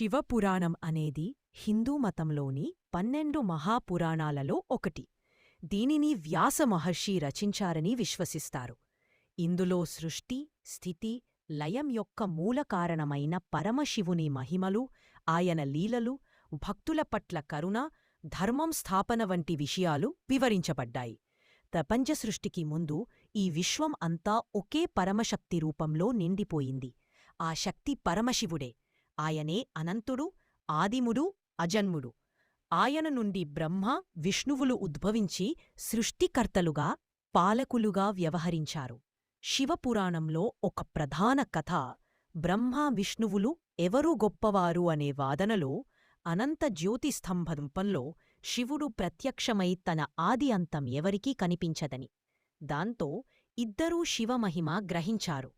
శివపురాణం అనేది హిందూ మతంలోని పన్నెండు మహాపురాణాలలో ఒకటి. దీనిని వ్యాస మహర్షి రచించారని విశ్వసిస్తారు. ఇందులో సృష్టి స్థితి లయం యొక్క మూలకారణమైన పరమశివుని మహిమలు ఆయన లీలలు భక్తుల పట్ల కరుణ ధర్మం స్థాపన వంటి విషయాలు వివరించబడ్డాయి. ప్రపంచ సృష్టికి ముందు ఈ విశ్వం అంతా ఒకే పరమశక్తి రూపంలో నిండిపోయింది. ఆ శక్తి పరమశివుడే. ఆయనే అనంతుడు ఆదిముడు అజన్ముడు. ఆయన నుండి బ్రహ్మ విష్ణువులు ఉద్భవించి సృష్టికర్తలుగా పాలకులుగా వ్యవహరించారు. శివపురాణంలో ఒక ప్రధాన కథ బ్రహ్మ విష్ణువులు ఎవరు గొప్పవారు అనే వాదనలో అనంత జ్యోతిస్తంభంపంలో శివుడు ప్రత్యక్షమై తన ఆది అంతం ఎవరికీ కనిపించదని. దాంతో ఇద్దరూ శివమహిమ గ్రహించారు.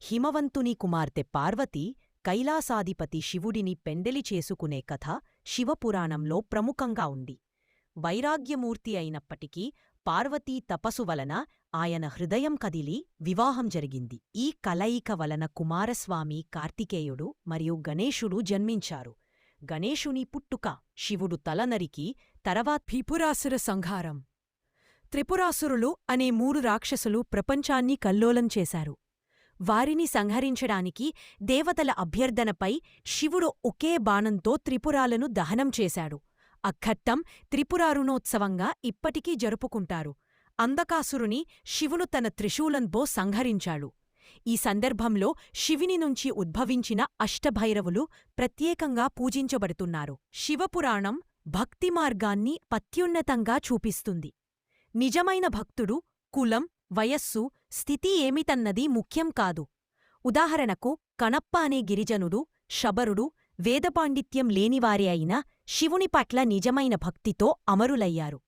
హిమవంతుని కుమార్తె పార్వతి కైలాసాధిపతి శివుడిని పెండెలి చేసుకునే కథ శివపురాణంలో ప్రముఖంగా ఉంది. వైరాగ్యమూర్తి అయినప్పటికీ పార్వతీ తపసు వలన ఆయన హృదయం కదిలి వివాహం జరిగింది. ఈ కలయిక వలన కుమారస్వామి కార్తికేయుడు మరియు గణేశుడు జన్మించారు. గణేశుని పుట్టుక శివుడు తలనరికి తర్వాత త్రిపురాసుర సంహారం. త్రిపురాసురులు అనే మూడు రాక్షసులు ప్రపంచాన్ని కల్లోలం చేశారు. వారిని సంహరించడానికి దేవతల అభ్యర్థనపై శివుడు ఒకే బాణంతో త్రిపురాలను దహనం చేశాడు. అఘట్టం త్రిపురారుణోత్సవంగా ఇప్పటికీ జరుపుకుంటారు. అందకాసురుని శివును తన త్రిశూలంతో సంహరించాడు. ఈ సందర్భంలో శివుని నుంచి ఉద్భవించిన అష్టభైరవులు ప్రత్యేకంగా పూజించబడుతున్నారు. శివపురాణం భక్తి మార్గాన్ని పత్యున్నతంగా చూపిస్తుంది. నిజమైన భక్తుడు కులం వయస్సు స్థితి ఏమిటన్నది ముఖ్యం కాదు. ఉదాహరణకు కణప్ప అనే గిరిజనుడు శబరుడు వేదపాండిత్యం లేనివారే అయినా శివుని పట్ల నిజమైన భక్తితో అమరులయ్యారు.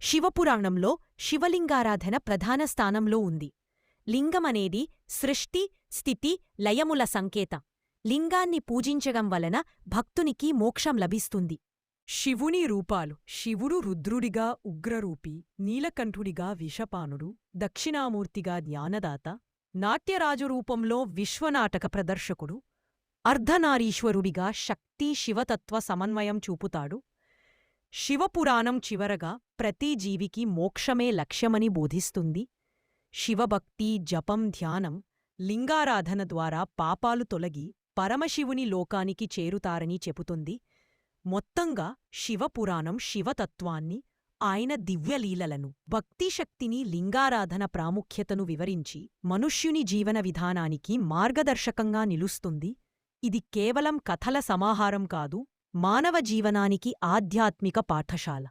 శివపురాణంలో శివలింగారాధన ప్రధాన స్థానంలో ఉంది. లింగమనేది సృష్టి స్థితి లయముల సంకేతం. లింగాన్ని పూజించడం వలన భక్తునికి మోక్షం లభిస్తుంది. శివుని రూపాలు. శివుడు రుద్రుడిగా ఉగ్రరూపి నీలకంఠుడిగా విషపానుడు దక్షిణామూర్తిగా జ్ఞానదాత నాట్యరాజు రూపంలో విశ్వనాటక ప్రదర్శకుడు అర్ధనారీశ్వరుడిగా శక్తి శివతత్వ సమన్వయం చూపుతాడు. శివపురాణం చివరగా ప్రతి జీవికి మోక్షమే లక్ష్యమని బోధిస్తుంది. శివభక్తి జపం ధ్యానం లింగారాధన ద్వారా పాపాలు తొలగి పరమశివుని లోకానికి చేరుతారని చెబుతుంది. మొత్తంగా శివపురాణం శివతత్వాన్ని ఆయన దివ్యలీలలను భక్తిశక్తిని లింగారాధన ప్రాముఖ్యతను వివరించి మనుష్యుని జీవన విధానానికి మార్గదర్శకంగా నిలుస్తుంది. ఇది కేవలం కథల సమాహారం కాదు మానవ జీవనానికి ఆధ్యాత్మిక పాఠశాల.